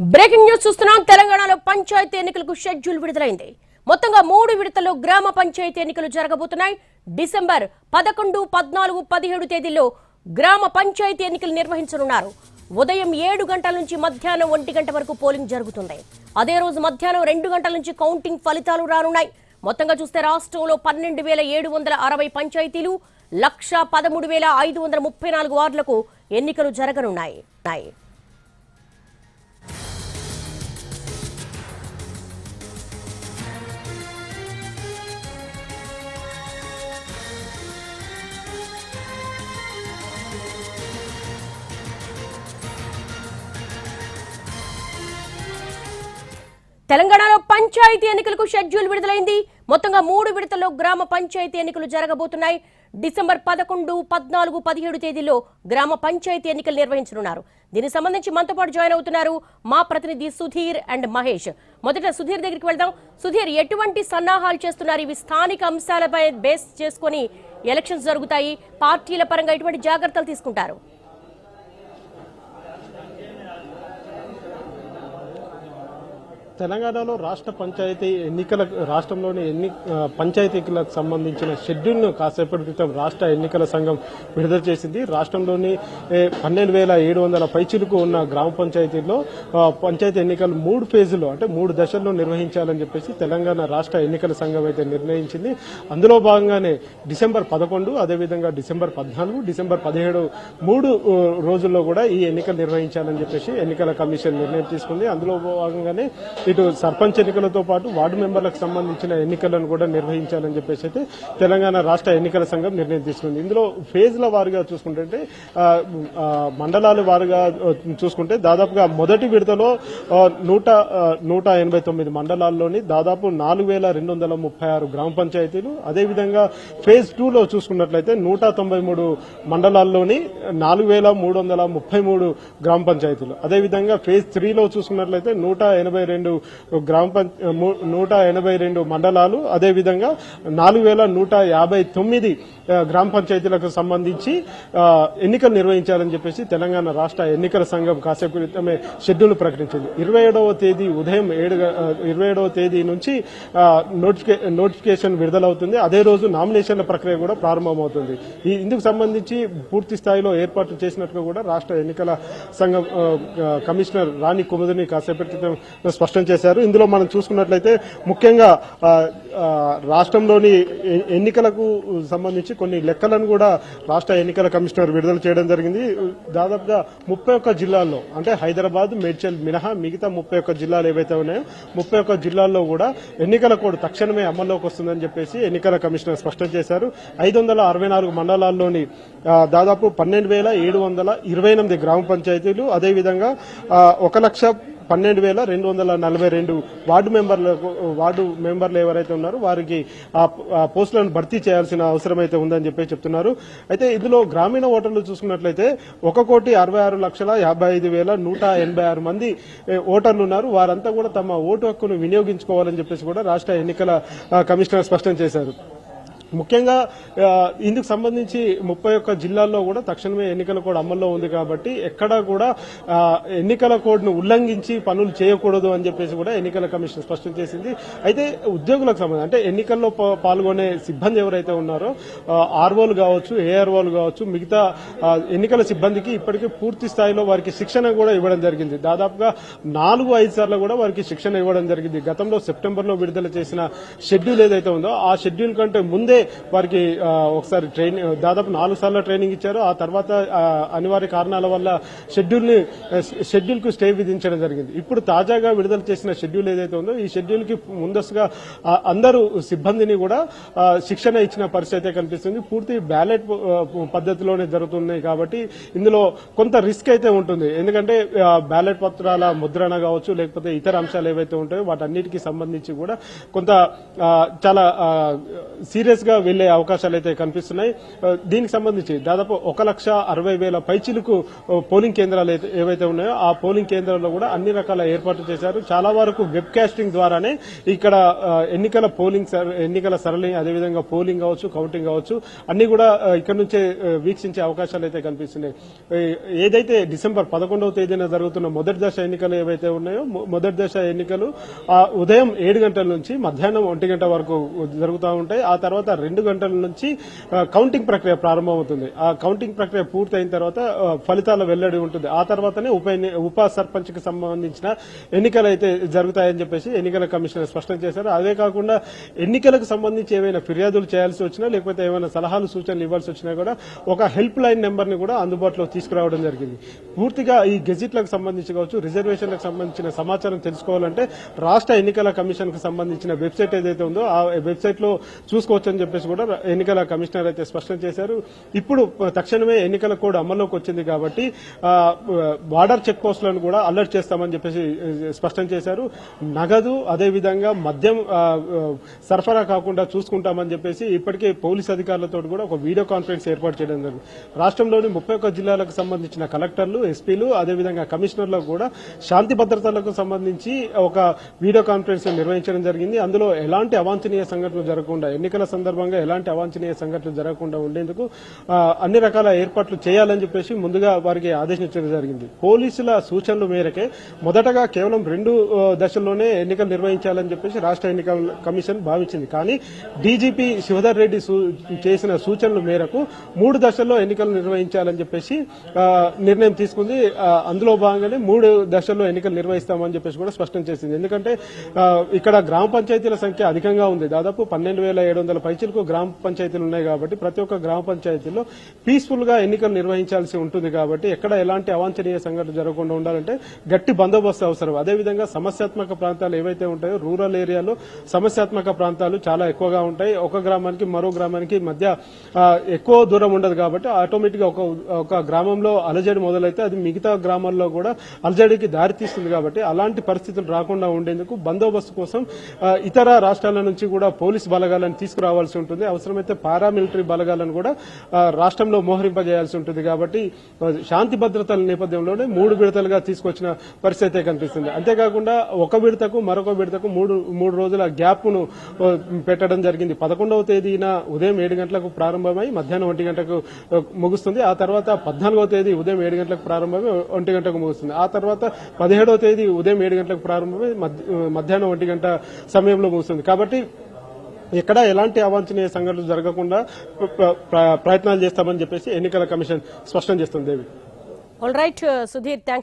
Breaking news చూస్తున్నాం. తెలంగాణలో పంచాయతీ ఎన్నికలకు షెడ్యూల్ విడుదలైంది. మొత్తంగా మూడు విడతల్లో గ్రామ పంచాయతీ ఎన్నికలు జరగబోతున్నాయి. డిసెంబర్ పదకొండు పద్నాలుగు పదిహేడు తేదీల్లో గ్రామ పంచాయతీ ఎన్నికలు నిర్వహించనున్నారు. ఉదయం ఏడు గంటల నుంచి మధ్యాహ్నం ఒంటి గంట వరకు పోలింగ్ జరుగుతుంది. అదే రోజు మధ్యాహ్నం రెండు గంటల నుంచి కౌంటింగ్ ఫలితాలు రానున్నాయి. మొత్తంగా చూస్తే రాష్ట్రంలో పన్నెండు వేల ఏడు వందల అరవై పంచాయతీలు లక్ష పదమూడు వేల ఐదు వందల ముప్పై నాలుగు వార్డులకు ఎన్నికలు జరగనున్నాయి. తెలంగాణలో పంచాయతీ ఎన్నికలకు షెడ్యూల్ విడుదలైంది. మొత్తంగా మూడు విడతల్లో గ్రామ పంచాయతీ ఎన్నికలు జరగబోతున్నాయి. డిసెంబర్ పదకొండు పద్నాలుగు పదిహేడు తేదీల్లో గ్రామ పంచాయతీ ఎన్నికలు నిర్వహించనున్నారు. దీనికి సంబంధించి మనతో పాటు జాయిన్ అవుతున్నారు మా ప్రతినిధి సుధీర్ అండ్ మహేష్. మొదట సుధీర్ దగ్గరికి వెళ్దాం. సుధీర్ ఎటువంటి సన్నాహాలు చేస్తున్నారు? ఇవి స్థానిక అంశాలపై బేస్ చేసుకొని ఎలక్షన్స్ జరుగుతాయి. పార్టీల పరంగా ఎటువంటి జాగ్రత్తలు తీసుకుంటారు? తెలంగాణలో రాష్ట్ర పంచాయతీ ఎన్నికల రాష్ట్రంలోని ఎన్ని పంచాయతీలకు సంబంధించిన షెడ్యూల్ను కాసేపటి క్రితం రాష్ట్ర ఎన్నికల సంఘం విడుదల చేసింది. రాష్ట్రంలోని పన్నెండు వేల ఏడు వందల పైచిలకు ఉన్న గ్రామ పంచాయతీల్లో పంచాయతీ ఎన్నికలు మూడు ఫేజులు అంటే మూడు దశల్లో నిర్వహించాలని చెప్పేసి తెలంగాణ రాష్ట్ర ఎన్నికల సంఘం అయితే నిర్ణయించింది. అందులో భాగంగానే డిసెంబర్ పదకొండు అదేవిధంగా డిసెంబర్ పద్నాలుగు డిసెంబర్ పదిహేడు మూడు రోజుల్లో కూడా ఈ ఎన్నికలు నిర్వహించాలని చెప్పేసి ఎన్నికల కమిషన్ నిర్ణయం తీసుకుంది. అందులో భాగంగానే ఇటు సర్పంచ్ ఎన్నికలతో పాటు వార్డు మెంబర్లకు సంబంధించిన ఎన్నికలను కూడా నిర్వహించాలని చెప్పేసి అయితే తెలంగాణ రాష్ట్ర ఎన్నికల సంఘం నిర్ణయం తీసుకుంది. ఇందులో ఫేజ్ల వారుగా చూసుకుంటే మండలాల వారుగా చూసుకుంటే దాదాపుగా మొదటి విడతలో నూట నూట ఎనభై తొమ్మిది మండలాల్లోని దాదాపు నాలుగు వేల రెండు వందల ముప్పై ఆరు గ్రామ పంచాయతీలు అదేవిధంగా ఫేజ్ టూలో చూసుకున్నట్లయితే నూట తొంభై మూడు మండలాల్లోని నాలుగు వేల మూడు వందల ముప్పై మూడు గ్రామ పంచాయతీలు. అదేవిధంగా ఫేజ్ త్రీలో చూసుకున్నట్లయితే నూట ఎనభై రెండు గ్రామ పంచ నూట ఎనభై రెండు మండలాలు అదేవిధంగా నాలుగు వేల నూట యాభై తొమ్మిది గ్రామ పంచాయతీలకు సంబంధించి ఎన్నికలు నిర్వహించాలని చెప్పేసి తెలంగాణ రాష్ట్ర ఎన్నికల సంఘం కాసేపు క్రితమే షెడ్యూల్ ప్రకటించింది. ఇరవై ఏడవ తేదీ ఉదయం ఏడు ఇరవై ఏడవ తేదీ నుంచి నోటిఫికే నోటిఫికేషన్ విడుదలవుతుంది. అదే రోజు నామినేషన్ల ప్రక్రియ కూడా ప్రారంభమవుతుంది. ఈ ఇందుకు సంబంధించి పూర్తి స్థాయిలో ఏర్పాట్లు చేసినట్టుగా కూడా రాష్ట్ర ఎన్నికల సంఘం కమిషనర్ రాణి కుముదిని కాసేపటి క్రితం స్పష్టం చేశారు. ఇందులో మనం చూసుకున్నట్లయితే ముఖ్యంగా రాష్ట్రంలోని ఎన్నికలకు సంబంధించి కొన్ని లెక్కలను కూడా రాష్ట్ర ఎన్నికల కమిషనర్ విడుదల చేయడం జరిగింది. దాదాపుగా ముప్పై ఒక్క జిల్లాల్లో అంటే హైదరాబాద్ మేడ్చల్ మినహా మిగతా ముప్పై ఒక్క జిల్లాలు ఏవైతే ఉన్నాయో ముప్పై ఒక్క జిల్లాల్లో కూడా ఎన్నికల కోడ్ తక్షణమే అమల్లోకి వస్తుందని చెప్పేసి ఎన్నికల కమిషనర్ స్పష్టం చేశారు. ఐదు వందల అరవై నాలుగు మండలాల్లోని దాదాపు పన్నెండు వేల ఏడు వందల ఇరవై ఎనిమిది గ్రామ పంచాయతీలు అదేవిధంగా ఒక లక్ష పన్నెండు వేల రెండు వందల నలభై రెండు వార్డు మెంబర్లకు వార్డు మెంబర్లు ఎవరైతే ఉన్నారో వారికి ఆ పోస్టులను భర్తీ చేయాల్సిన అవసరం అయితే ఉందని చెప్పి చెప్తున్నారు. అయితే ఇందులో గ్రామీణ ఓటర్లు చూసుకున్నట్లయితే ఒక కోటి అరవై ఆరు లక్షల యాభై ఐదు వేల నూట ఎనభై ఆరు మంది ఓటర్లు ఉన్నారు. వారంతా కూడా తమ ఓటు హక్కును వినియోగించుకోవాలని చెప్పేసి కూడా రాష్ట్ర ఎన్నికల కమిషనర్ స్పష్టం చేశారు. ముఖ్యంగా ఇందుకు సంబంధించి ముప్పై ఒక్క జిల్లాల్లో కూడా తక్షణమే ఎన్నికల కోడ్ అమల్లో ఉంది కాబట్టి ఎక్కడా కూడా ఎన్నికల కోడ్ను ఉల్లంఘించి పనులు చేయకూడదు అని చెప్పేసి కూడా ఎన్నికల కమిషన్ స్పష్టం చేసింది. అయితే ఉద్యోగులకు సంబంధించి అంటే ఎన్నికల్లో పాల్గొనే సిబ్బంది ఎవరైతే ఉన్నారో ఆర్ఓలు కావచ్చు ఏఆర్ఓలు కావచ్చు మిగతా ఎన్నికల సిబ్బందికి ఇప్పటికీ పూర్తి స్థాయిలో వారికి శిక్షణ కూడా ఇవ్వడం జరిగింది. దాదాపుగా నాలుగు ఐదు సార్లు కూడా వారికి శిక్షణ ఇవ్వడం జరిగింది. గతంలో సెప్టెంబర్లో విడుదల చేసిన షెడ్యూల్ ఏదైతే ఉందో ఆ షెడ్యూల్ కంటే ముందే వారికి ఒకసారి ట్రైనింగ్ దాదాపు నాలుగు సార్లు ట్రైనింగ్ ఇచ్చారు. ఆ తర్వాత అనివార్య కారణాల వల్ల షెడ్యూల్ని షెడ్యూల్కు స్టే విధించడం జరిగింది. ఇప్పుడు తాజాగా విడుదల చేసిన షెడ్యూల్ ఏదైతే ఉందో ఈ షెడ్యూల్కి ముందస్తుగా అందరూ సిబ్బందిని కూడా శిక్షణ ఇచ్చిన పరిస్థితి అయితే కనిపిస్తుంది. పూర్తి బ్యాలెట్ పద్ధతిలోనే జరుగుతున్నాయి కాబట్టి ఇందులో కొంత రిస్క్ అయితే ఉంటుంది. ఎందుకంటే బ్యాలెట్ పత్రాల ముద్రణ కావచ్చు లేకపోతే ఇతర అంశాలు ఏవైతే ఉంటాయో వాటన్నిటికీ సంబంధించి కూడా కొంత చాలా సీరియస్ గా వెళ్ళే అవకాశాలు అయితే కనిపిస్తున్నాయి దీనికి సంబంధించి దాదాపు ఒక లక్ష అరవై వేల పైచిలకు పోలింగ్ కేంద్రాలు అయితే ఏవైతే ఉన్నాయో ఆ పోలింగ్ కేంద్రాల్లో కూడా అన్ని రకాల ఏర్పాట్లు చేశారు. చాలా వరకు వెబ్ కాస్టింగ్ ద్వారానే ఇక్కడ ఎన్నికల పోలింగ్ సర- ఎన్నికల సరళి అదేవిధంగా పోలింగ్ కావచ్చు కౌంటింగ్ కావచ్చు అన్ని కూడా ఇక్కడ నుంచే వీక్షించే అవకాశాలు అయితే కనిపిస్తున్నాయి ఏదైతే డిసెంబర్ పదకొండవ తేదీన జరుగుతున్న మొదటి దశ ఎన్నికలు ఏవైతే ఉన్నాయో మొదటి దశ ఎన్నికలు ఆ ఉదయం ఏడు గంటల నుంచి మధ్యాహ్నం ఒంటి గంట వరకు జరుగుతూ ఉంటాయి. ఆ తర్వాత రెండు గంటల నుంచి కౌంటింగ్ ప్రక్రియ ప్రారంభమవుతుంది. ఆ కౌంటింగ్ ప్రక్రియ పూర్తయిన తర్వాత ఫలితాల వెల్లడి ఉంటుంది. ఆ తర్వాతనే ఉప ఉప సర్పంచ్కి సంబంధించిన ఎన్నికలు అయితే జరుగుతాయని చెప్పేసి ఎన్నికల కమిషనర్ స్పష్టం చేశారు. అదే కాకుండా ఎన్నికలకు సంబంధించి ఏమైనా ఫిర్యాదులు చేయాల్సి వచ్చినా లేకపోతే ఏమైనా సలహాలు సూచనలు ఇవ్వాల్సి వచ్చినా కూడా ఒక హెల్ప్ లైన్ నెంబర్ని కూడా అందుబాటులో తీసుకురావడం జరిగింది. పూర్తిగా ఈ గెజిట్లకు సంబంధించి కావచ్చు రిజర్వేషన్లకు సంబంధించిన సమాచారం తెలుసుకోవాలంటే రాష్ట్ర ఎన్నికల కమిషన్కు సంబంధించిన వెబ్సైట్ ఏదైతే ఉందో ఆ వెబ్సైట్లో చూసుకోవచ్చు చెప్పేసి కూడా ఎన్నికల కమిషనర్ అయితే స్పష్టం చేశారు. ఇప్పుడు తక్షణమే ఎన్నికల కోడ్ అమల్లోకి వచ్చింది కాబట్టి బార్డర్ చెక్ పోస్టులను కూడా అలర్ట్ చేస్తామని చెప్పేసి స్పష్టం చేశారు. నగదు అదేవిధంగా మద్యం సరఫరా కాకుండా చూసుకుంటామని చెప్పేసి ఇప్పటికే పోలీస్ అధికారులతో కూడా ఒక వీడియో కాన్ఫరెన్స్ ఏర్పాటు చేయడం జరిగింది. రాష్ట్రంలోని ముప్పై ఒక్క జిల్లాలకు సంబంధించిన కలెక్టర్లు ఎస్పీలు అదేవిధంగా కమిషనర్లు కూడా శాంతి భద్రతలకు సంబంధించి ఒక వీడియో కాన్ఫరెన్స్ నిర్వహించడం జరిగింది. అందులో ఎలాంటి అవాంఛనీయ సంఘటనలు జరగకుండా ఎన్నికల సందర్భంగా ఎలాంటి అవాంఛనీయ సంఘటనలు జరగకుండా ఉండేందుకు అన్ని రకాల ఏర్పాట్లు చేయాలని చెప్పేసి ముందుగా వారికి ఆదేశించడం జరిగింది. పోలీసుల సూచనల మేరకే మొదటగా కేవలం రెండు దశల్లోనే ఎన్నికలు నిర్వహించాలని చెప్పేసి రాష్ట్ర ఎన్నికల కమిషన్ భావించింది. కానీ డీజీపీ శివధర్ రెడ్డి చేసిన సూచనల మేరకు మూడు దశల్లో ఎన్నికలు నిర్వహించాలని చెప్పేసి నిర్ణయం తీసుకుంది. అందులో భాగంగానే మూడు దశల్లో ఎన్నికలు నిర్వహిస్తామని చెప్పేసి కూడా స్పష్టం చేసింది. ఎందుకంటే ఇక్కడ గ్రామ పంచాయతీల సంఖ్య అధికంగా ఉంది. దాదాపు పన్నెండు వేల ఏడు వందల పైచలకు గ్రామ పంచాయతీలు ఉన్నాయి కాబట్టి ప్రతి ఒక్క గ్రామ పంచాయతీలో పీస్ఫుల్గా ఎన్నికలు నిర్వహించాల్సి ఉంటుంది కాబట్టి ఎక్కడ ఎలాంటి అవాంఛనీయ సంఘటన జరగకుండా ఉండాలంటే గట్టి బందోబస్తు అవసరం. అదేవిధంగా సమస్యాత్మక ప్రాంతాలు ఏవైతే ఉంటాయో రూరల్ ఏరియాలో సమస్యాత్మక ప్రాంతాలు చాలా ఎక్కువగా ఉంటాయి. ఒక గ్రామానికి మరో గ్రామానికి మధ్య ఎక్కువ దూరం ఉండదు కాబట్టి ఆటోమేటిక్గా ఒక ఒక గ్రామంలో అలజడి మొదలైతే అది మిగతా గ్రామాల్లో కూడా అలజడికి దారితీస్తుంది కాబట్టి అలాంటి పరిస్థితులు రాకుండా ఉండేందుకు బందోబస్తు కోసం ఇతర రాష్ట్రాల నుంచి కూడా పోలీస్ బలగాలను తీసుకురావాల్సి ఉంటుంది. అవసరమైతే పారామిలిటరీ బలగాలను కూడా రాష్ట్రంలో మోహరింపజేయాల్సి ఉంటుంది కాబట్టి శాంతి భద్రతల నేపథ్యంలోనే మూడు విడతలుగా తీసుకొచ్చిన పరిస్థితి అయితే కనిపిస్తుంది. అంతేకాకుండా ఒక విడతకు మరొక విడతకు మూడు మూడు రోజుల గ్యాప్ను పెట్టడం జరిగింది. పదకొండవ తేదీన ఉదయం ఏడు గంటలకు ప్రారంభమై మధ్యాహ్నం ఒంటి గంటకు ముగుస్తుంది. ఆ తర్వాత పద్నాలుగవ తేదీ ఉదయం ఏడు గంటలకు ప్రారంభమై ఒంటి గంటకు ముగుస్తుంది. ఆ తర్వాత పదిహేడవ తేదీ ఉదయం ఏడు గంటలకు ప్రారంభమై మధ్యాహ్నం ఒంటి గంట సమయంలో ముగుస్తుంది. కాబట్టి ఎక్కడ ఎలాంటి అవాంఛనీయ సంఘటనలు జరగకుండా ప్రయత్నాలు చేస్తామని చెప్పేసి ఎన్నికల కమిషన్ స్పష్టం చేస్తుంది Devi. All right Sudheer thanks